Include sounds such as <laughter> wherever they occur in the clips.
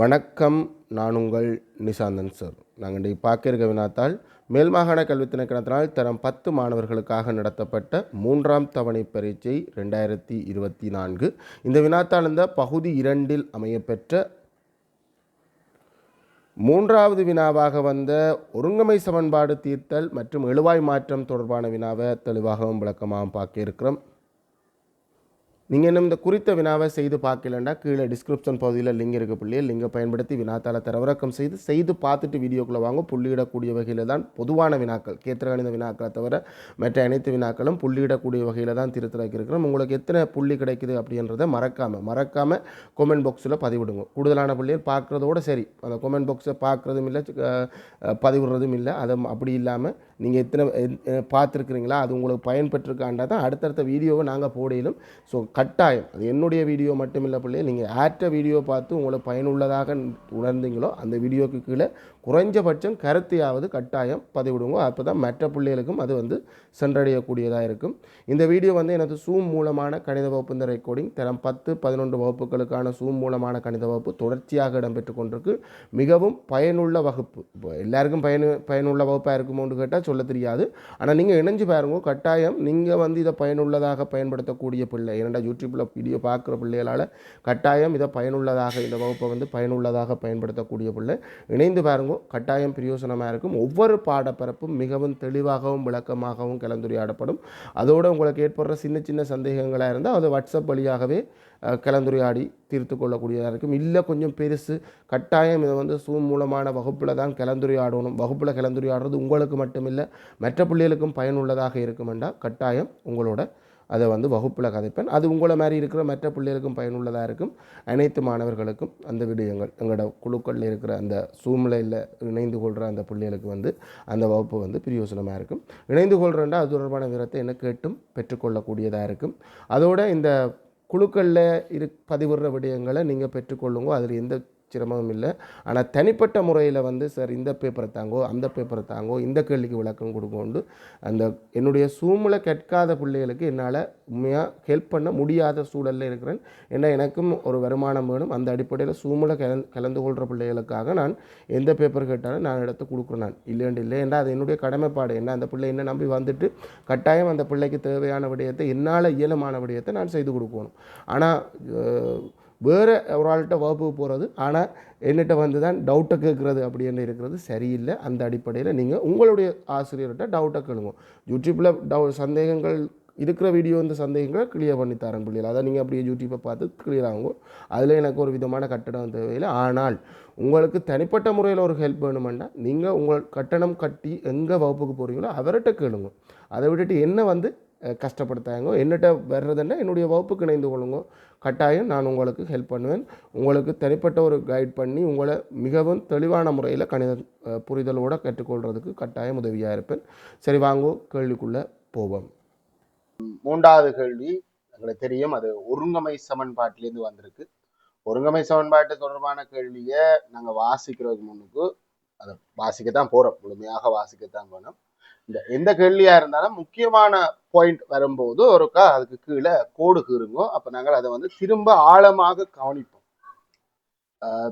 வணக்கம் நான் உங்கள் நிசாந்தன் சார் நாங்கள் இன்றைக்கு பார்க்க இருக்க வினாத்தால் மேல் மாகாண கல்வி திணைக்களத்தினால் தரம் பத்து மாணவர்களுக்காக நடத்தப்பட்ட மூன்றாம் தவணை பரீட்சை ரெண்டாயிரத்தி இருபத்தி நான்கு. இந்த வினாத்தால் இந்த பகுதி இரண்டில் அமையப்பெற்ற மூன்றாவது வினாவாக வந்த ஒருங்கமை சமன்பாடு தீர்த்தல் மற்றும் எழுவாய் மாற்றம் தொடர்பான வினாவை தெளிவாகவும் விளக்கமாகவும் பார்க்க இருக்கிறோம். நீங்கள் இன்னும் இந்த குறித்த வினாவை செய்து பார்க்கலண்டா? கீழே டிஸ்கிரிப்ஷன் பகுதியில் லிங்க் இருக்க பிள்ளையே. லிங்கை பயன்படுத்தி வினாத்தால் தரவிறக்கம் செய்து செய்து பார்த்துட்டு வீடியோக்குள்ளே வாங்க. புள்ளியிடக்கூடிய வகையில் தான் பொதுவான வினாக்கள். கேத்திரகணித வினாக்களை தவிர மற்ற அனைத்து வினாக்களும் புள்ளியிடக்கூடிய வகையில் தான் திருத்தலாக்கி இருக்கிறோம் உங்களுக்கு எத்தனை புள்ளி கிடைக்குது அப்படின்றத மறக்காமல் மறக்காமல் கொமெண்ட் பாக்ஸில் பதிவிடுங்க. கூடுதலான பிள்ளைகள் பார்க்குறதோட சரி. அந்த கொமெண்ட் பாக்ஸை பார்க்குறதும் இல்லை பதிவிடுறதும் இல்லை. அதை அப்படி இல்லாமல் நீங்கள் எத்தனை பார்த்துருக்குறீங்களா? அது உங்களுக்கு பயன்பெற்றிருக்காண்டா தான் அடுத்தடுத்த வீடியோவை நாங்கள் போடையிலும் ஸோ கட்டாயம். அது என்னுடைய வீடியோ மட்டுமில்லை பிள்ளைய நீங்கள் ஆற்ற வீடியோ பார்த்து உங்களுக்கு பயனுள்ளதாக உணர்ந்தீங்களோ அந்த வீடியோக்கு கீழே குறைஞ்சபட்சம் கருத்தையாவது கட்டாயம் பதிவிடுங்க. அப்போ தான் மற்ற பிள்ளைகளுக்கும் அது வந்து சென்றடையக்கூடியதாக இருக்கும். இந்த வீடியோ வந்து எனது சூம் மூலமான கணித வகுப்பு இந்த ரெக்கார்டிங் தரம் பத்து பதினொன்று வகுப்புகளுக்கான சூம் மூலமான கணித வகுப்பு தொடர்ச்சியாக இடம்பெற்று கொண்டிருக்கு. மிகவும் பயனுள்ள வகுப்பு. இப்போ எல்லாருக்கும் பயனு பயனுள்ள வகுப்பாக இருக்குமோன்னு கேட்டால் சொல்ல தெரியாது. ஆனால் நீங்கள் இணைஞ்சு பாருங்க. கட்டாயம் நீங்கள் வந்து இதை பயனுள்ளதாக பயன்படுத்தக்கூடிய பிள்ளை ஏன்னா யூடியூப்பில் வீடியோ பார்க்குற பிள்ளைகளால் கட்டாயம் இதை பயனுள்ளதாக இந்த வகுப்பை வந்து பயனுள்ளதாக பயன்படுத்தக்கூடிய பிள்ளை இணைந்து பாருங்க. கட்டாயம் பிரயோசனமாக இருக்கும். ஒவ்வொரு பாடப்பரப்பும் மிகவும் தெளிவாகவும் விளக்கமாகவும் கலந்துரையாடப்படும். அதோடு உங்களுக்கு ஏற்படுற சின்ன சின்ன சந்தேகங்களாக இருந்தால் அது வாட்ஸ்அப் வழியாகவே கலந்துரையாடி தீர்த்து கொள்ளக்கூடியதாக இருக்கும். இல்லை கொஞ்சம் பெருசு கட்டாயம் இதை வந்து சூம் மூலமான வகுப்பில் தான் கலந்துரையாடணும். வகுப்பில் கலந்துரையாடுறது உங்களுக்கு மட்டுமில்லை மற்ற பிள்ளைகளுக்கும் பயனுள்ளதாக இருக்குமெண்டா கட்டாயம் உங்களோட அதை வந்து வகுப்பில் கதைப்பேன். அது உங்களை மாதிரி இருக்கிற மற்ற பிள்ளைகளுக்கும் பயனுள்ளதாக இருக்கும். அனைத்து மாணவர்களுக்கும் அந்த விடயங்கள் எங்களோட குழுக்களில் இருக்கிற அந்த சூழ்நிலையில் இணைந்து கொள்கிற அந்த பிள்ளைகளுக்கு வந்து அந்த வகுப்பு வந்து பிரயோசனமாக இருக்கும். இணைந்து கொள்கிறேன்டா அது தொடர்பான விவரத்தை என்ன கேட்டும் பெற்றுக்கொள்ளக்கூடியதாக இருக்கும். அதோட இந்த குழுக்களில் இரு பதிவிடுற விடயங்களை நீங்கள் பெற்றுக்கொள்ளுங்க அதில் எந்த சிரமமும் இல்லை. ஆனால் தனிப்பட்ட முறையில் வந்து சார் இந்த பேப்பரை தாங்கோ அந்த பேப்பரை தாங்கோ இந்த கேள்விக்கு விளக்கம் கொடுக்கோண்டு அந்த என்னுடைய சூமில் கற்காத பிள்ளைகளுக்கு என்னால் உண்மையாக ஹெல்ப் பண்ண முடியாத சூழலில் இருக்கிறேன். ஏன்னா எனக்கும் ஒரு வருமானம் வேணும். அந்த அடிப்படையில் சூமில் கலந் கலந்து கொள்கிற பிள்ளைகளுக்காக நான் எந்த பேப்பர் கேட்டாலும் நான் எடுத்து கொடுக்குறேன் நான். இல்லைன்னு இல்லை. ஏன்னா அது என்னுடைய கடமைப்பாடு. என்ன அந்த பிள்ளை என்ன நம்பி வந்துட்டு கட்டாயம் அந்த பிள்ளைக்கு தேவையான விடயத்தை என்னால் இயலமான விடயத்தை நான் செய்து கொடுக்கணும். ஆனால் வேறு ஒரு ஆள்கிட்ட வகுப்புக்கு போகிறது ஆனால் என்னிட்ட வந்து தான் டவுட்டை கேட்குறது அப்படின்னு இருக்கிறது சரியில்லை. அந்த அடிப்படையில் நீங்கள் உங்களுடைய ஆசிரியர்கிட்ட டவுட்டை கேளுங்க. யூடியூப்பில் டவு சந்தேகங்கள் இருக்கிற வீடியோ இந்த சந்தேகங்களை கிளியர் பண்ணி தரேன் பிள்ளைகள். அதை நீங்கள் அப்படியே யூடியூப்பை பார்த்து கிளியர் ஆகும் அதில் எனக்கு ஒரு விதமான கட்டணம் தேவையில்லை. ஆனால் உங்களுக்கு தனிப்பட்ட முறையில் ஒரு ஹெல்ப் வேணுமெண்டா நீங்கள் உங்கள் கட்டணம் கட்டி எங்கே வகுப்புக்கு போகிறீங்களோ அவர்கிட்ட கேளுங்க. அதை விட்டுட்டு என்ன வந்து கஷ்டப்படுத்தாங்க. என்னட்ட வர்றதுன்னா என்னுடைய வகுப்புக்கு இணைந்து கொள்ளுங்க. கட்டாயம் நான் உங்களுக்கு ஹெல்ப் பண்ணுவேன். உங்களுக்கு தனிப்பட்ட ஒரு கைட் பண்ணி உங்களை மிகவும் தெளிவான முறையில் கணித புரிதலோடு கற்றுக்கொள்கிறதுக்கு கட்டாயம் உதவியாக இருப்பேன். சரி வாங்கோ. கேள்விக்குள்ளே போவோம். மூன்றாவது கேள்வி எங்களுக்கு தெரியும் அது ஒருங்கமை சமன்பாட்டிலேருந்து வந்திருக்கு. ஒருங்கமை சமன்பாட்டு தொடர்பான கேள்வியை நாங்கள் வாசிக்கிறதுக்கு முன்னுக்கு அதை வாசிக்க தான் போகிறோம் முழுமையாக வாசிக்கத்தான் போனோம் இந்த எந்த கேள்வியா இருந்தாலும் முக்கியமான பாயிண்ட் வரும்போது ஒருக்கா அதுக்கு கீழே கோடு கீறுங்கோ. அப்போ நாங்கள் அதை வந்து திரும்ப ஆழமாக கவனிப்போம்.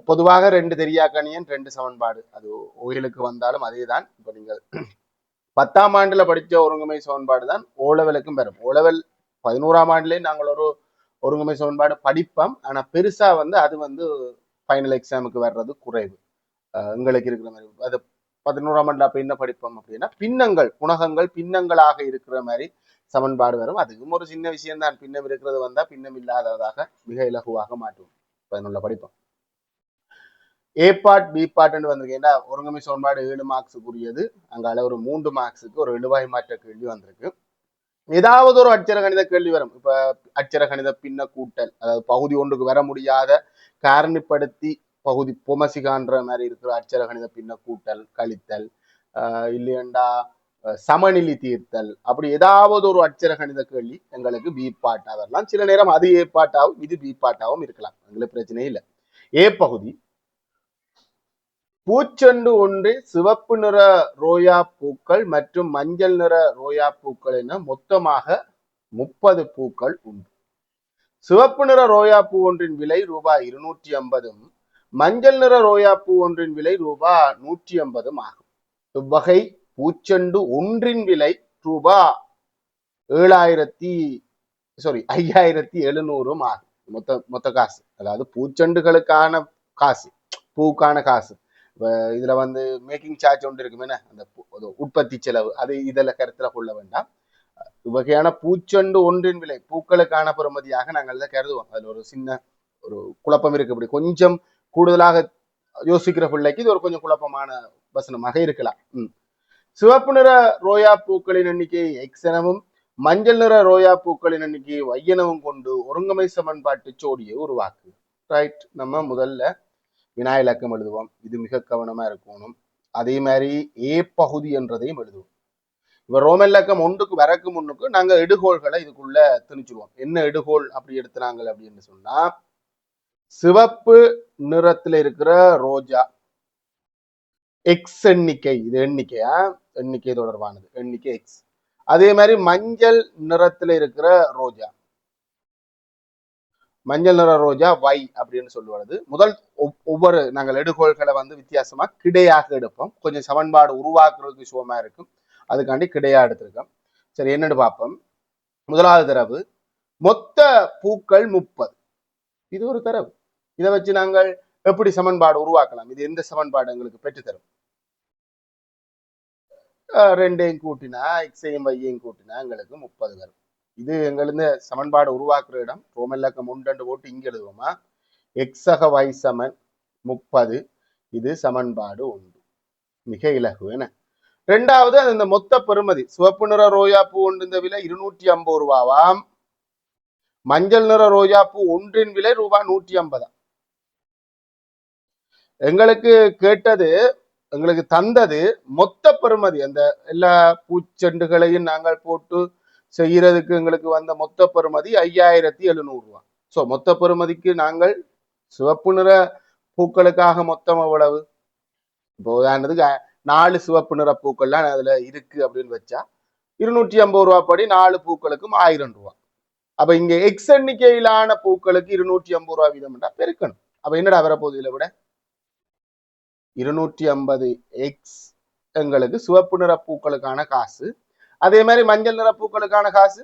பொதுவாக ரெண்டு தெரியாக்கணியன் ரெண்டு சமன்பாடு. அது ஓயிலுக்கு வந்தாலும் அதே தான் இப்போ நீங்கள் பத்தாம் ஆண்டுல படிச்ச ஒருங்கமை சமன்பாடு தான் ஓலவலுக்கும் பெறும் ஓலவல் பதினோராம் ஆண்டுலேயே நாங்கள் ஒரு ஒருங்கமை சமன்பாடு படிப்போம். ஆனா பெருசா வந்து அது வந்து ஃபைனல் எக்ஸாமுக்கு வர்றது குறைவு. எங்களுக்கு இருக்கிற மாதிரி. அது பதினோராம் ஆண்டுல அப்ப என்ன படிப்போம் அப்படின்னா பின்னங்கள் குணகங்கள் பின்னங்களாக இருக்கிற மாதிரி சமன்பாடு வரும். அதுக்கும் ஒரு சின்ன விஷயம் தான் பின்னம் இருக்கிறது வந்தா பின்னம் இல்லாததாக மிக இலகுவாக மாற்றும் பதினொன்றுல படிப்போம். ஏ பார்ட் பி பார்ட்னு வந்திருக்கு. ஏன்னா ஒருங்கமை சமன்பாடு ஏழு மார்க்ஸுக்குரியது அங்கால ஒரு மூன்று மார்க்ஸுக்கு ஒரு எழுவாய் மாற்ற கேள்வி வந்திருக்கு. ஏதாவது ஒரு அச்சர கணித கேள்வி வரும். இப்ப அச்சர கணித பின்ன கூட்டல் அதாவது பகுதி ஒன்றுக்கு வர முடியாத காரணிப்படுத்தி பகுதி பொமசிகான்ற மாதிரி இருக்கிற அச்சர கணித பின்ன கூட்டல் கழித்தல் இல்லையண்டா சமநிலை தீர்த்தல் அப்படி ஏதாவது ஒரு அச்சர கணித கேள்வி எங்களுக்கு பி பாட்டா வரலாம் சில நேரம் அது ஏ பாட்டாவும் இது பி பாட்டாவும் இருக்கலாம். எங்களுக்கு பிரச்சனை இல்லை. ஏ பகுதி பூச்செண்டு ஒன்று சிவப்பு நிற ரோயா பூக்கள் மற்றும் மஞ்சள் நிற ரோயா பூக்கள் என மொத்தமாக முப்பது பூக்கள் உண்டு. சிவப்பு நிற ரோயா பூ ஒன்றின் விலை ரூபாய் இருநூற்றி ஐம்பதும் மஞ்சள் நிற ரோயா பூ ஒன்றின் விலை ரூபா நூற்றி ஐம்பதும் ஆகும். இவ்வகை பூச்செண்டு ஒன்றின் விலை ரூபா ஏழாயிரத்தி சாரி ஐயாயிரத்தி எழுநூறும் ஆகும். மொத்த மொத்த காசு. அதாவது பூச்செண்டுகளுக்கான காசு பூக்கான காசு. இதுல வந்து மேக்கிங் சார்ஜ் ஒன்று இருக்கும். அந்த உற்பத்தி செலவு. அது இதில் கருத்துல கொள்ள வேண்டாம். இவ்வகையான பூச்செண்டு ஒன்றின் விலை பூக்களுக்கான பெறுமதியாக நாங்கள் தான் கருதுவோம். அதுல ஒரு சின்ன ஒரு குழப்பம் இருக்கு இப்படி கொஞ்சம் கூடுதலாக யோசிக்கிற பிள்ளைக்கு இது ஒரு கொஞ்சம் குழப்பமான வசனமாக இருக்கலாம். ம். சிவப்பு நிற ரோயா பூக்களின் எண்ணிக்கை எக்ஸ் எனவும் மஞ்சள் நிற ரோயா பூக்களின் எண்ணிக்கை வையனவும் கொண்டு ஒருங்கமை சமன்பாட்டு ஜோடியை உருவாக்கு. ரைட் நம்ம முதல்ல வினா இலக்கம் எழுதுவோம். இது மிக கவனமா இருக்கணும். அதே மாதிரி ஏ பகுதி என்றதையும் எழுதுவோம். இப்ப ரோமன் இலக்கம் ஒன்றுக்கு வரக்கு முன்னுக்கு நாங்க எடுகோள்களை இதுக்குள்ள திணிச்சிருவோம். என்ன எடுகோள் அப்படி எடுத்துனாங்க அப்படின்னு சொன்னா சிவப்பு நிறத்துல இருக்கிற ரோஜா. எக்ஸ் எண்ணிக்கை இது எண்ணிக்கையா? எண்ணிக்கை தொடர்பானது எண்ணிக்கை எக்ஸ் அதே மாதிரி மஞ்சள் நிறத்துல இருக்கிற ரோஜா. மஞ்சள் நிற ரோஜா வை அப்படின்னு சொல்லுவது முதல் ஒவ்- ஒவ்வொரு நாங்கள் எடுகோள்களை வந்து வித்தியாசமா கிடையாக எடுப்போம். கொஞ்சம் சமன்பாடு உருவாக்குறதுக்கு சுகமா இருக்கும். அதுக்காண்டி கிடையா எடுத்திருக்கோம். சரி என்னன்னு பார்ப்போம். முதலாவது தரவு. மொத்த பூக்கள் முப்பது. இது ஒரு தரவு. இதை வச்சு நாங்கள் எப்படி சமன்பாடு உருவாக்கலாம்? இது எந்த சமன்பாடு எங்களுக்கு பெற்றுத்தரும்? ரெண்டையும் கூட்டினா எக்ஸையும் வையையும் கூட்டினா எங்களுக்கு முப்பது வரும். இது எங்களுக்கு சமன்பாடு உருவாக்குற இடம். ரோமல்லக்கம் ஒன்று போட்டு இங்கே எழுதுவோமா? எக்ஸக வை சமன் முப்பது. இது சமன்பாடு ஒன்று. மிக இலகு என்ன ரெண்டாவது அது இந்த மொத்த பெருமதி சிவப்பு நிற ரோயா பூ ஒன்று இந்த விலை இருநூற்றி ஐம்பது ரூபாவாம். மஞ்சள் நிற ரோஜா பூ ஒன்றின் விலை ரூபாய் நூற்றி ஐம்பதா. எங்களுக்கு கேட்டது எங்களுக்கு தந்தது மொத்த பெறுமதி. அந்த எல்லா பூச்செண்டுகளையும் நாங்கள் போட்டு செய்யறதுக்கு எங்களுக்கு வந்த மொத்த பெறுமதி ஐயாயிரத்தி எழுநூறு ஸோ மொத்த பெறுமதிக்கு நாங்கள் சிவப்பு நிற பூக்களுக்காக மொத்தம் எவ்வளவு? இப்போ உதாரணத்துக்கு நாலு சிவப்பு நிற பூக்கள்லாம் அதுல இருக்கு அப்படின்னு வச்சா இருநூற்றி ஐம்பது ரூபா படி நாலு பூக்களுக்கும் ஆயிரம் ரூபாய் அப்ப இங்க எக்ஸ் எண்ணிக்கையிலான பூக்களுக்கு இருநூற்றி ஐம்பது ரூபா வீதம் பெருக்கணும். அப்ப என்னடா வரப்போகுது இதில் விட இருநூற்றி ஐம்பது எக்ஸ் எங்களுக்கு சிவப்பு நிற பூக்களுக்கான காசு. அதே மாதிரி மஞ்சள் நிற பூக்களுக்கான காசு.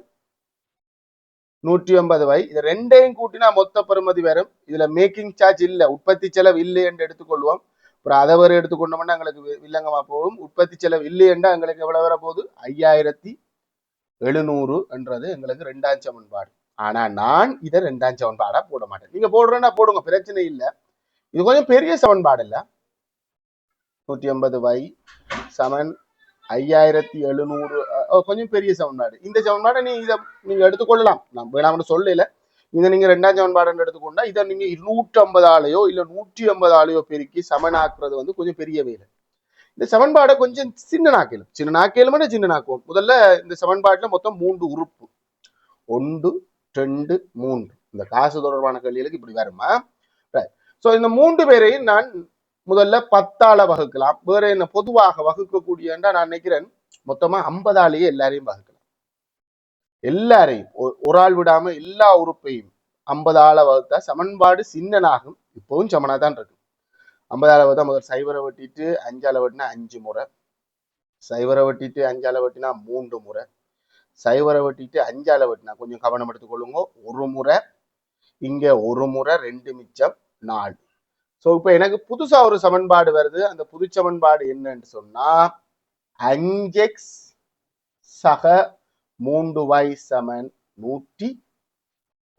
நூற்றி ஐம்பது வை இது ரெண்டையும் கூட்டினா மொத்த பெறுமதி வரும். இதுல மேக்கிங் சார்ஜ் இல்ல உற்பத்தி செலவு இல்லை என்று எடுத்துக்கொள்வோம். அப்புறம் அதை வரை எடுத்துக்கொண்டோம்னா எங்களுக்கு வில்லங்கமா போகும். உற்பத்தி செலவு இல்லை என்றால் எங்களுக்கு எவ்வளவு வர போகுது? ஐயாயிரத்தி எழுநூறு என்றது எங்களுக்கு ரெண்டாம் சமன்பாடு. ஆனா நான் இதை ரெண்டாம் சமன்பாடா போட மாட்டேன். நீங்க போடுறேன்னா போடுங்க பிரச்சனை இல்லை. இது கொஞ்சம் பெரிய சமன்பாடு இல்ல. நூற்றி ஐம்பது வை சமன் ஐயாயிரத்தி எழுநூறு கொஞ்சம் பெரிய சமன்பாடு. இந்த சமன்பாடை நீ இதை நீங்க எடுத்துக்கொள்ளலாம். நான் வேணாம்னு சொல்லல. இதை நீங்க ரெண்டாம் சமன்பாடுன்னு எடுத்துக்கொண்டா இதை நீங்க நூற்றி ஐம்பதாலேயோ இல்ல நூற்றி ஐம்பதாலேயோ பெருக்கி சமனாக்குறது வந்து கொஞ்சம் பெரிய வேலை. இந்த சமன்பாடை கொஞ்சம் சின்ன நாக்கிலும் சின்ன நாக்கிலும் சின்ன நாக்குவோம் முதல்ல இந்த சமன்பாட்டுல மொத்தம் மூன்று உறுப்பு. ஒன்று ரெண்டு மூன்று. இந்த காசு தொடர்பான கேள்விகளுக்கு இப்படி வருமா? ஸோ இந்த மூன்று பேரையும் நான் முதல்ல பத்தால வகுக்கலாம். வேற என்ன பொதுவாக வகுக்கக்கூடியண்டா நான் நினைக்கிறேன் மொத்தமா ஐம்பதாலேயே எல்லாரையும் வகுக்கலாம். எல்லாரையும். ஒ- ஒரு ஆள் விடாம எல்லா உறுப்பையும் ஐம்பதால வகுத்தா சமன்பாடு சின்னனாகும். இப்பவும் சமனா தான் இருக்கு. ஐம்பதால வகுத்தா முதல். சைபரை வெட்டிட்டு அஞ்சால வெட்டினா அஞ்சு முறை. சைவரை வெட்டிட்டு அஞ்சாலை வெட்டினா மூன்று முறை. சைபரை வெட்டிட்டு அஞ்சால வெட்டினா கொஞ்சம் கவனம் எடுத்துக்கொள்ளுங்க. ஒரு முறை இங்கே ஒரு முறை ரெண்டு மிச்சம் நாலு. ஸோ இப்போ எனக்கு புதுசாக ஒரு சமன்பாடு வருது. அந்த புது சமன்பாடு என்னன்னு சொன்னால் அஞ்செக்ஸ் சக மூன்று வாய் சமன் நூற்றி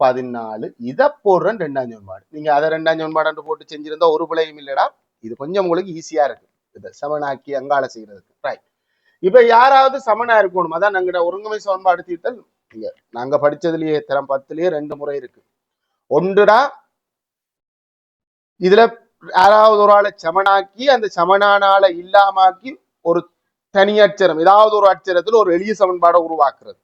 பதினாலு. இதை போடுறேன் ரெண்டாம் சமன்பாடு நீங்க அதை ரெண்டாம் சமன்பாடு போட்டு செஞ்சிருந்தா ஒரு பிள்ளையும் இல்லடா. இது கொஞ்சம் உங்களுக்கு ஈஸியா இருக்கு. இதை சமனாக்கி அங்காள செய்யறதுக்கு. ரைட் இப்ப யாராவது சமனா இருக்கணும். அதான் நாங்க ஒருங்கமை சமன்பாடு தீர்த்தல். இங்க நாங்க படிச்சதுலயே தரம் பத்துலயே ரெண்டு முறை இருக்கு. ஒன்றுடா இதுல யாராவது ஒரு ஆளை சமனாக்கி அந்த சமனானால இல்லாமாக்கி ஒரு தனி அச்சரம் ஏதாவது ஒரு அச்சரத்துல ஒரு எளிய சமன்பாடை உருவாக்குறது.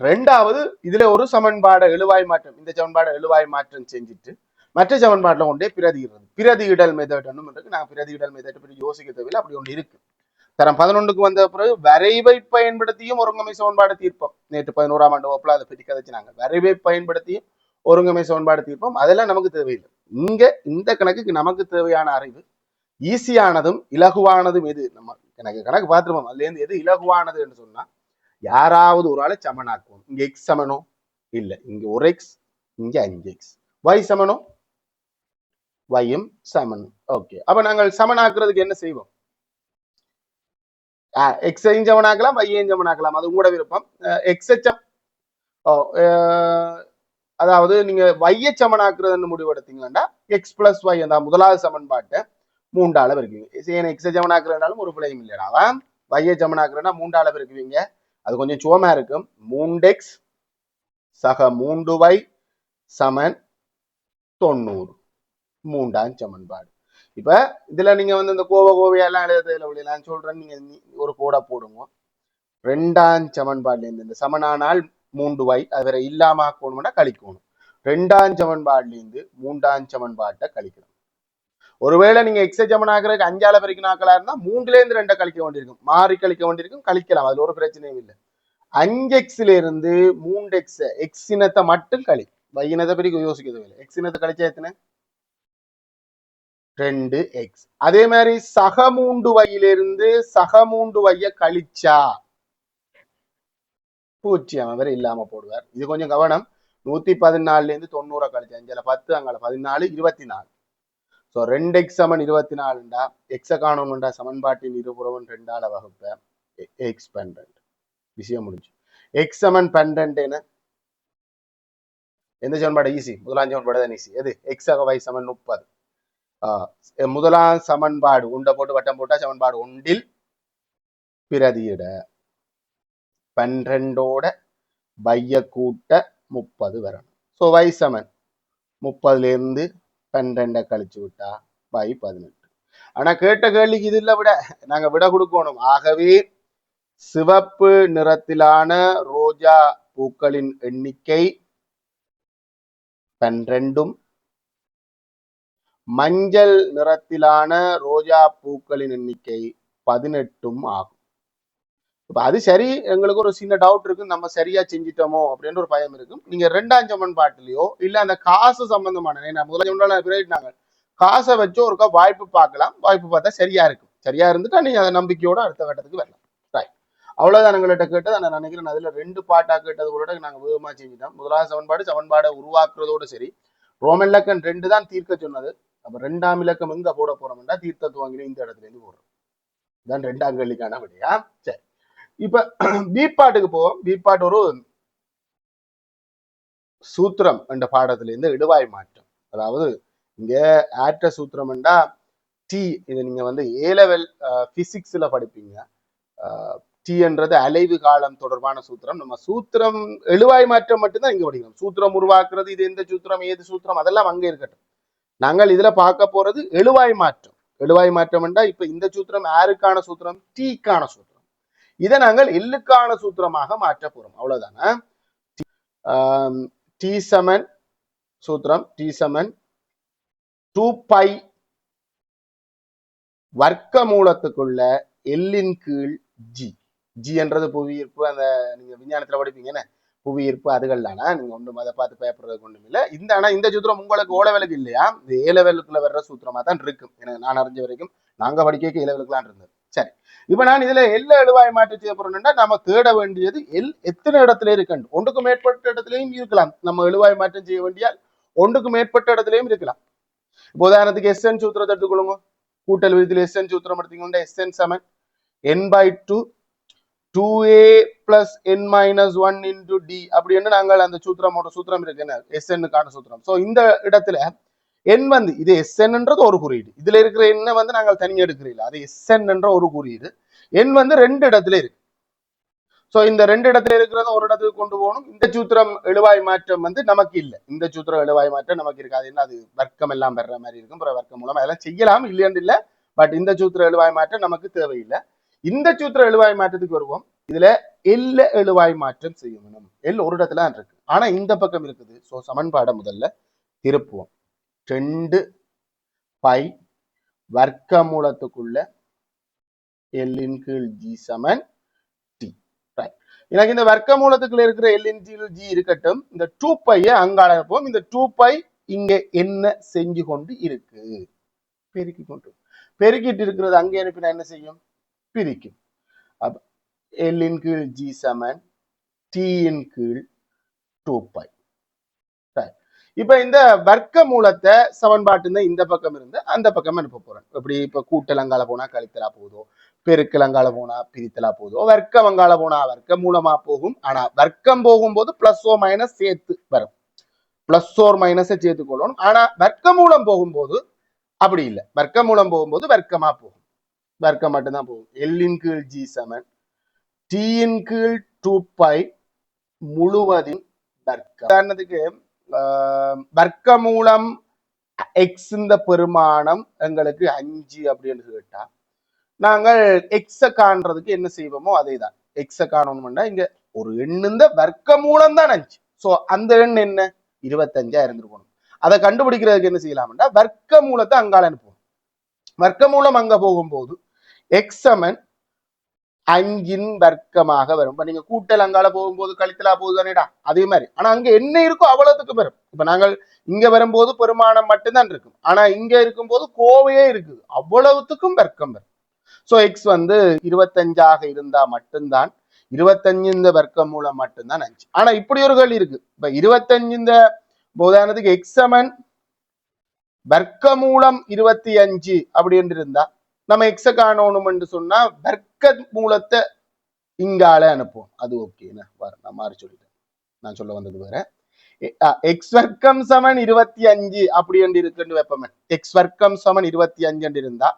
ரெண்டாவது இதுல ஒரு சமன்பாடை எழுவாய் மாற்றம். இந்த சமன்பாடை எழுவாய் மாற்றம் செஞ்சுட்டு மற்ற சமன்பாட்டில் கொண்டே பிரதியிடுறது பிரதியிடல் மெத்தட் இருக்கு நான் பிரதியிடல் மெத்தட் பற்றி யோசிக்க தேவையில்லை. அப்படி ஒன்று இருக்கு. தரம் பதினொன்றுக்கு வந்த பிறகு வரைவை பயன்படுத்தியும் ஒருங்கமை சமன்பாடு தீர்ப்போம். நேற்று பதினோராம் ஆண்டு வகுப்புல அதை பற்றி கதைச்சினாங்க. வரைவை பயன்படுத்தியும் ஒருங்கமை சமன்பாடு தீர்ப்போம். அதெல்லாம் நமக்கு தேவையில்லை. இங்க இந்த கணக்குக்கு நமக்கு தேவையான அறிவு ஈஸியானதும் இலகுவானதும் எது? நம்ம எனக்கு கணக்கு பார்த்துருப்போம். அதுலேருந்து எது இலகுவானது என்று சொன்னா யாராவது ஒரு ஆளை சமனாக்குவோம் இங்க எக்ஸ் சமனோ? இல்ல. இங்க ஒரு எக்ஸ் இங்க அஞ்சு எக்ஸ் ஒய் சமனோ? வையும் சமன் ஓகே அப்ப நாங்கள் சமனாக்குறதுக்கு என்ன செய்வோம்? எக்ஸையும் சமனாக்கலாம் வையையும் சமனாக்கலாம். அது உங்களோட விருப்பம். எக்ஸ் அதாவது நீங்க வைய சமனாக்குறதுன்னு முடிவெடுத்தீங்கன்னா எக்ஸ் பிளஸ் ஒய் அந்த முதலாவது சமன்பாட்டை. மூன்றால இருக்குவீங்க ஏன்னா எக்ஸை சமனாக்குறதுனாலும் ஒரு பிள்ளையும் இல்லைடா வைய சமனாக்குறதுனா மூன்றால இருக்குவீங்க. அது கொஞ்சம் சுவமா இருக்கும். மூண்டெக்ஸ் சக மூண்டுவை வை சமன் தொண்ணூறு. மூண்டாம் சமன்பாடு. இப்ப இதுல நீங்க வந்து இந்த கோவ கோவையெல்லாம் எழுதுறதுல நான் சொல்றேன். நீங்க ஒரு கோடை போடுங்க. ரெண்டாம் சமன்பாடுலேருந்து இந்த சமனானால் மூன்று வை அது வேற இல்லாம ஆக்கணும்னா கழிக்கணும். ரெண்டாம் சமன்பாடுலேருந்து மூன்றாம் சமன்பாட்டை கழிக்கணும். ஒருவேளை நீங்க எக்ஸஜமன் ஆகிறதுக்கு அஞ்சால பெருக்கின நாக்களா இருந்தா மூன்றுலேருந்து ரெண்டை கழிக்க வேண்டியிருக்கும். மாறி கழிக்க வேண்டியிருக்கும். கழிக்கலாம். அதுல ஒரு பிரச்சனையும் இல்லை. அஞ்சு எக்ஸ்ல இருந்து மூன்று எக்ஸ் எக்ஸ் இனத்தை மட்டும் கழி வை இனத்தை பிரிக்க யோசிக்க இல்லை. எக்ஸ் இனத்தை கழிச்சா எத்தனை? ரெண்டு எக்ஸ் அதே மாதிரி சக மூன்று வையிலிருந்து சக மூன்று வைய கழிச்சா பூஜ்ஜியம் அவர் இல்லாம போடுவார். இது கொஞ்சம் கவனம். நூத்தி பதினாலுல இருந்து தொண்ணூறை கழிச்சு அஞ்சுல. பத்து அங்கால. பதினாலு இருபத்தி நாலு. ஸோ ரெண்டு எக்ஸ் சமன் இருபத்தி நாலுண்டா? எக்ஸ காணணும்டா சமன்பாட்டின் இருபுறமும் ரெண்டால வகுப்பேன் எக்ஸ் பன்னெண்டு விஷயம் முடிஞ்சு. எக்ஸ் சமன் பன்னெண்டு எந்த சமன்பாடு? ஈஸி முதலாம் சமன்பாடு தான் ஈஸி எது? எக்ஸ் வை சமன் முப்பது. ஆஹ் முதலாம் சமன்பாடு உண்டை போட்டு வட்டம் போட்டா சமன்பாடு ஒன்றில் பிரதியிட பன்னிரெண்டோட பைய கூட்ட முப்பது வரணும். ஸோ வை சமன் முப்பதுலேருந்து இருந்து பன்னிரெண்டை கழிச்சு விட்டா பை பதினெட்டு. ஆனா கேட்ட கேள்விக்கு இது இல்ல விட நாங்க விட கொடுக்கணும். ஆகவே சிவப்பு நிறத்திலான ரோஜா பூக்களின் எண்ணிக்கை பன்னிரெண்டும். மஞ்சள் நிறத்திலான ரோஜா பூக்களின் எண்ணிக்கை பதினெட்டும் ஆகும். இப்போ அது சரி எங்களுக்கு ஒரு சின்ன டவுட் இருக்கு நம்ம சரியா செஞ்சிட்டோமோ அப்படின்ற ஒரு பயம் இருக்கும் நீங்க ரெண்டாம் சமன்பாட்டிலையோ இல்ல அந்த காசு சம்பந்தமான நான் முதல்ல சமன்பாடு காசை வச்சு ஒருக்கா வாய்ப்பு பார்க்கலாம். வாய்ப்பு பார்த்தா சரியா இருக்கும். சரியா இருந்துட்டா நீங்க அந்த நம்பிக்கையோட அடுத்த கட்டத்துக்கு வரலாம். ரைட் அவ்வளவுதான் எங்கள்கிட்ட கேட்டது. நான் நினைக்கிறேன் அதுல ரெண்டு பாட்டா கேட்டது கூட நாங்க வேகமா செஞ்சுட்டோம். முதலாவது சமன்பாடு சமன்பாடை உருவாக்குறதோட சரி. ரோமன் இலக்கம் ரெண்டு தான் தீர்க்க சொன்னது. அப்ப ரெண்டாம் இலக்கம் எங்க போட போறோம்னா தீர்த்த துவங்கின இந்த இடத்துல இருந்து போடுறோம். இதான் ரெண்டாம் கேள்விக்கான விடையா சரி. இப்ப <clears throat> பி பாட்டுக்கு போவோம். பி பாட்டு ஒரு சூத்திரம் என்ற பாடத்துல இருந்து இடுவாய் மாற்றம். அதாவது இங்க ஆற்ற என்றா டி இது நீங்க வந்து ஏ லெவல் பிசிக்ஸ்ல படிப்பீங்க. டி என்றது அலைவு காலம் தொடர்பான சூத்திரம். நம்ம சூத்திரம் எழுவாய் மாற்றம் மட்டும்தான் இங்க படிக்கணும் சூத்திரம் உருவாக்குறது இது எந்த சூத்திரம் ஏது சூத்திரம் அதெல்லாம் அங்கே இருக்கட்டும். நாங்கள் இதுல பார்க்க போறது எழுவாய் மாற்றம். எழுவாய் மாற்றம்ண்டா இப்ப இந்த சூத்திரம் யாருக்கான சூத்திரம்? டீக்கான சூத்திரம். இதை நாங்கள் எல்லுக்கான சூத்திரமாக மாற்ற போறோம் அவ்வளவுதானே டி சமன் சூத்திரம் டி சமன் டூ பை வர்க்க மூலத்துக்குள்ள எல்லின் கீழ் ஜி ஜி என்றது புவியீர்ப்பு அந்த நீங்க விஞ்ஞானத்துல படிப்பீங்கன்னு புவியீர்ப்பு அதுகள்லானா நீங்க ஒன்றும் அதை பார்த்து பயப்படுறதுக்கு ஒன்றும் இல்லை. இந்த ஆனா இந்த சூத்திரம் உங்களுக்கு ஓ லெவலுக்கு இல்லையா? இந்த ஏ லெவலுக்குள்ள வர்ற சூத்திரமா தான் இருக்கும். எனக்கு நான் அறிஞ்ச வரைக்கும் நாங்க படிக்க ஏ லெவலுக்குலாம் இருந்தது. இப்ப நான் இதுல எல்ல எழுவாய் மாற்றி செய்ய போறோம்னா நம்ம தேட வேண்டியது எல் எத்தனை இடத்துல இருக்கணும் ஒன்றுக்கு மேற்பட்ட இடத்துலயும் இருக்கலாம். நம்ம எழுவாய் மாற்றம் செய்ய வேண்டியால் ஒன்றுக்கு மேற்பட்ட இடத்துலயும் இருக்கலாம். இப்போ உதாரணத்துக்கு எஸ்என் சூத்திரத்தை எடுத்துக்கொள்ளுங்க. கூட்டல் விதத்தில் எஸ்என் சூத்திரம் எடுத்தீங்கன்னா SN seven N by two two A plus N minus one into D அப்படின்னு நாங்கள் அந்த சூத்திரமோட சூத்திரம் இருக்கு என்ன? எஸ்என்னுக்கான சூத்திரம். ஸோ இந்த இடத்துல என் வந்து இது எஸ்என்ன்றது ஒரு குறியீடு. இதுல இருக்கிற எண்ணை வந்து நாங்கள் தனியாக எடுக்கிறீங்களா அது எஸ்என் என்ற ஒரு குறியீடு. எண் வந்து ரெண்டு இடத்துல இருக்கு. ஸோ இந்த ரெண்டு இடத்துல இருக்கிறத ஒரு இடத்துக்கு கொண்டு போகணும். இந்த சூத்திரம் எழுவாய் மாற்றம் வந்து நமக்கு இல்லை. இந்த சூத்திரம் எழுவாய் மாற்றம் நமக்கு இருக்காது. என்ன அது வர்க்கம் எல்லாம் பெற மாதிரி இருக்கும். பிற வர்க்கம் மூலம் அதெல்லாம் செய்யலாம் இல்லைன்னு இல்லை. பட் இந்த சூத்திர எழுவாய் மாற்றம் நமக்கு தேவையில்லை. இந்த சூத்திர எழுவாய் மாற்றத்துக்கு வருவோம். இதுல எல்ல எழுவாய் மாற்றம் செய்யணும். எல் ஒரு இடத்துல தான் இருக்கு. ஆனா இந்த பக்கம் இருக்குது. ஸோ சமன்பாடை முதல்ல திருப்புவோம். ரெண்டு பை வர்க்க மூலத்துக்குள்ள எல்லின் கீழ் ஜி சமன் டி ரைட் எனக்கு இந்த வர்க்க மூலத்துக்குள்ள இருக்கிற எல்லின் கீழ் ஜி இருக்கட்டும் இந்த டூ பையை அங்க இருப்போம் இந்த டூ பை இங்க என்ன செஞ்சு கொண்டு இருக்கு? பெருக்கி கொண்டு. பெருக்கிட்டு இருக்கிறது அங்கே அனுப்பினா என்ன செய்யும்? பிரிக்கும். எல்லின் கீழ் ஜி சமன் டீயின் கீழ் டூ பை இப்ப இந்த வர்க்க மூலத்தை சமன்பாட்டு இந்த பக்கம் இருந்து அந்த பக்கம் அனுப்ப போறேன். எப்படி? இப்ப கூட்டலங்கால போனா கழித்தலா போதும் பெருக்கலங்கால போனா பிரித்தலா போதும் வர்க்க வங்கால போனா வர்க்க மூலமா போகும். ஆனா வர்க்கம் போகும்போது பிளஸ் ஓ மைனஸ் சேர்த்து வரும். பிளஸ் ஓர் மைனஸை சேர்த்து கொள்ளணும். ஆனா வர்க்க மூலம் போகும்போது அப்படி இல்லை. வர்க்க மூலம் போகும்போது வர்க்கமா போகும். வர்க்கம் மட்டும்தான் போகும். எல்லின் கீழ் ஜி செவன் டீயின் கீழ் டூ பை முழுவதின் வர்க்கம். உதாரணத்துக்கு வர்க்க மூலம் எக்ஸ் இந்த பெருமானம் எங்களுக்கு அஞ்சு அப்படின்னு கேட்டா நாங்கள் எக்ஸை காண்றதுக்கு என்ன செய்வோமோ அதே தான் எக்ஸை காணணும்னா இங்க ஒரு எண்ணுந்த வர்க்க மூலம் தான் அஞ்சு சோ அந்த எண் என்ன? இருபத்தஞ்சா இருந்திருக்கணும். அதை கண்டுபிடிக்கிறதுக்கு என்ன செய்யலாம்னா வர்க்க மூலத்தை அங்கால அனுப்புவோம் வர்க்க மூலம் அங்க போகும்போது எக்ஸ் அஞ்சின் வர்க்கமாக வரும். இப்ப நீங்க கூட்டல் அங்கால போகும்போது கழித்தலா போகுதானேடா? அதே மாதிரி. ஆனா அங்க என்ன இருக்கோ அவ்வளவுக்கு வரும். இப்ப நாங்கள் இங்க வரும்போது பெருமானம் மட்டும்தான் இருக்கும். ஆனா இங்க இருக்கும்போது கோவையே இருக்குது. அவ்வளவுத்துக்கும் வர்க்கம் வரும். சோ எக்ஸ் வந்து இருபத்தஞ்சாக இருந்தா மட்டும்தான் இருபத்தஞ்சு இந்த வர்க்கம் மூலம் மட்டும்தான் அஞ்சு. ஆனா இப்படி ஒரு கேள்வி இருக்கு. இப்ப இருபத்தஞ்சு இந்த உதாரணத்துக்கு எக்ஸ் சமன் வர்க்க மூலம் இருபத்தி அஞ்சு அப்படின்னு இருந்தா நம்ம எக்ஸ காணணும்னு சொன்னா வர்க்க மூலத்தை இங்கால அனுப்புவோம். அது ஓகேண்ணா வர நான் மாறி சொல்லிட்டேன். நான் சொல்ல வந்தது வேற. எக்ஸ் வர்க்கம் சமன் இருபத்தி அஞ்சு அப்படி என்று இருக்குன்னு வைப்போமே. எக்ஸ் வர்க்கம் சமன் இருபத்தி அஞ்சு என்று இருந்தா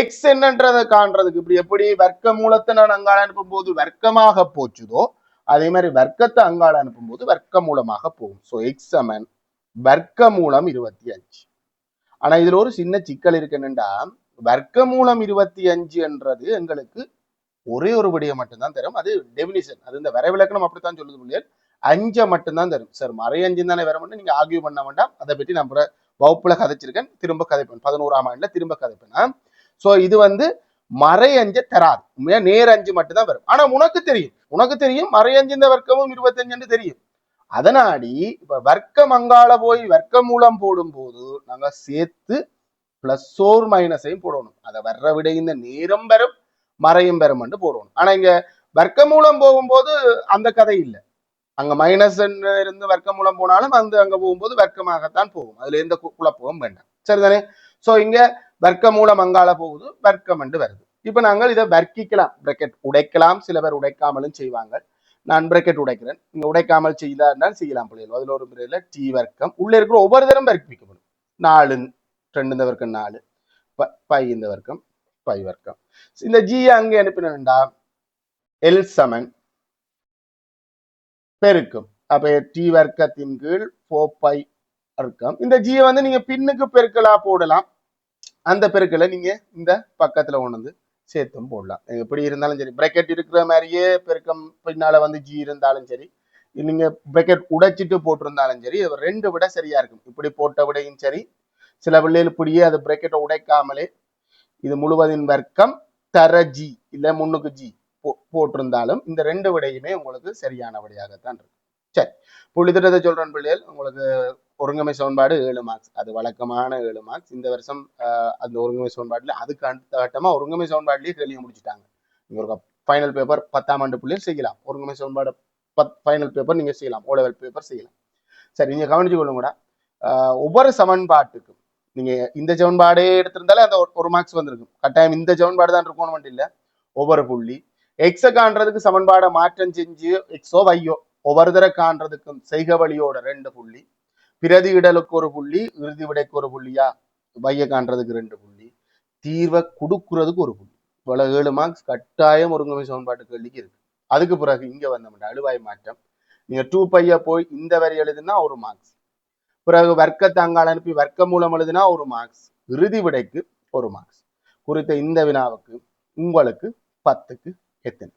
எக்ஸ் என்னன்றதை காண்றதுக்கு இப்படி எப்படி வர்க்க மூலத்தை நான் அங்கால அனுப்பும் போது வர்க்கமாக போச்சுதோ அதே மாதிரி வர்க்கத்தை அங்கால அனுப்பும் போது வர்க்க மூலமாக போகும். ஸோ எக்ஸ் சமன் வர்க்க மூலம் இருபத்தி அஞ்சு. ஆனா இதுல ஒரு சின்ன சிக்கல் இருக்கு என்னண்டா வர்க்க மூலம் இருபத்தி அஞ்சு என்றது எங்களுக்கு ஒரே ஒரு விடியை மட்டும்தான் தரும். அது டெபினிஷன் அது இந்த வரைவிலக்கணம் அப்படித்தான் சொல்லுது பிள்ளைகள் அஞ்சை மட்டும்தான் தரும். சார் மறை அஞ்சு தானே வர மட்டும் நீங்க ஆர்கியூ பண்ண வேண்டாம். அதை பற்றி நம்ம வகுப்புல கதைச்சிருக்கேன். திரும்ப கதைப்பேன். பதினோராம் ஆண்டுல திரும்ப கதைப்பேன். சோ இது வந்து மறை அஞ்சை தராது. உண்மையா? நேர் அஞ்சு மட்டும்தான் வரும். ஆனா உனக்கு தெரியும். உனக்கு தெரியும். மறை அஞ்சு இந்த வர்க்கமும் இருபத்தஞ்சுன்னு தெரியும். அதனாடி இப்ப வர்க்கம் அங்கால போய் வர்க்க மூலம் போடும்போது நாங்க சேர்த்து பிளஸ் ஓர் மைனஸையும் போடணும். அதை வர்ற விட இந்த நேரம் பெறும் மறையும் பெறும் போடணும். ஆனா இங்க வர்க்க மூலம் போகும்போது அந்த கதை இல்லை. அங்க மைனஸ் இருந்து வர்க்க மூலம் போனாலும் அந்த அங்க போகும்போது வர்க்கமாகத்தான் போகும். அதுல எந்த கு- குழப்பமும் வேண்டாம். சரிதானே? சோ இங்க வர்க்க மூலம் அங்கால போகுது வர்க்கம் என்று வருது. இப்ப நாங்கள் இதை வர்க்கிக்கலாம். பிரக்கெட் உடைக்கலாம். சில பேர் உடைக்காமலும் செய்வாங்க. நான் பிரக்கெட் உடைக்கிறேன். நீங்க உடைக்காமல் செய்தால் செய்யலாம் பிள்ளைகள். அதுல ஒரு பிள்ளைல டி வர்க்கம். உள்ள இருக்கிற ஒவ்வொரு தரம் வர்க்கிக்கப்படும். நாலு ரெண்டு இந்த வர்க்கம் நாலு. ப- பை இந்த வர்க்கம் பை வர்க்கம் இந்த ஜி அங்கே அனுப்பினா எல் சமன். பெருக்கும். அப்ப டி வர்க்கத்தின் கீழ் ஃபோர் பை வர்க்கம். இந்த ஜியை வந்து நீங்க பின்னுக்கு பெருக்கலா போடலாம். அந்த பெருக்கலை நீங்க இந்த பக்கத்துல கொண்டு வந்து சேர்த்தும் போடலாம். எப்படி இருந்தாலும் சரி பிரக்கெட் இருக்கிற மாதிரியே பெருக்கம் பின்னால வந்து ஜி இருந்தாலும் சரி நீங்க பிரக்கெட் உடைச்சிட்டு போட்டிருந்தாலும் சரி ரெண்டு விட சரியா இருக்கும். இப்படி போட்ட விடையும் சரி சில பிள்ளைகள் இப்படியே அது பிரேக்கெட்டை உடைக்காமலே இது முழுவதின் வர்க்கம் தர ஜி இல்லை முன்னுக்கு ஜி போ போட்டிருந்தாலும் இந்த ரெண்டு விடையுமே உங்களுக்கு சரியான விடையாகத்தான் இருக்கும். சரி. புள்ளித்திட்டத்தை சொல்றேன் பிள்ளைகள். உங்களுக்கு ஒருங்கமை சமன்பாடு ஏழு மார்க்ஸ் அது வழக்கமான ஏழு மார்க்ஸ் இந்த வருஷம் ஆஹ், அந்த ஒருங்கமை சமன்பாட்டில் அதுக்கு அடுத்த கட்டமாக ஒருங்கமை சமன்பாடுலயே கேள்வியை முடிச்சுட்டாங்க. நீங்க ஒரு ஃபைனல் பேப்பர் பத்தாம் ஆண்டு பிள்ளைகள் செய்யலாம். ஒருங்கமை சமன்பாடு பத் ஃபைனல் பேப்பர் நீங்க செய்யலாம். ஓ லெவல் பேப்பர் செய்யலாம். சரி நீங்க கவனிச்சு கொள்ளுங்கடா. ஒவ்வொரு சமன்பாட்டுக்கும் நீங்க இந்த சமன்பாடே எடுத்திருந்தாலே அந்த ஒரு- மார்க்ஸ் வந்திருக்கும். கட்டாயம் இந்த சமன்பாடு தான் இருக்கணும் இல்ல ஒவ்வொரு புள்ளி. எக்ஸ காண்றதுக்கு சமன்பாடை மாற்றம் செஞ்சு எக்ஸோ வையோ ஒவ்வொரு தர காண்றதுக்கும் செய்க வழியோட ரெண்டு புள்ளி. பிரதி இடலுக்கு ஒரு புள்ளி இறுதி விடைக்கு ஒரு புள்ளியா? வைய காண்றதுக்கு ரெண்டு புள்ளி. தீர்வை கொடுக்குறதுக்கு ஒரு புள்ளி. இவ்வளோ ஏழு மார்க்ஸ் கட்டாயம் ஒருங்கமை சமன்பாட்டு கேள்விக்கு இருக்கு. அதுக்கு பிறகு இங்க வந்தோம்னா அழுவாய் மாற்றம். நீங்க டூ பைய போய் இந்த வரி எழுதுனா ஒரு மார்க்ஸ் பிறகு வர்க்கத்தை அங்கால அனுப்பி வர்க்கம் மூலம் எழுதினா ஒரு மார்க்ஸ் இறுதி விடைக்கு ஒரு மார்க்ஸ் குறித்த இந்த வினாவுக்கு உங்களுக்கு பத்துக்கு எத்தனை?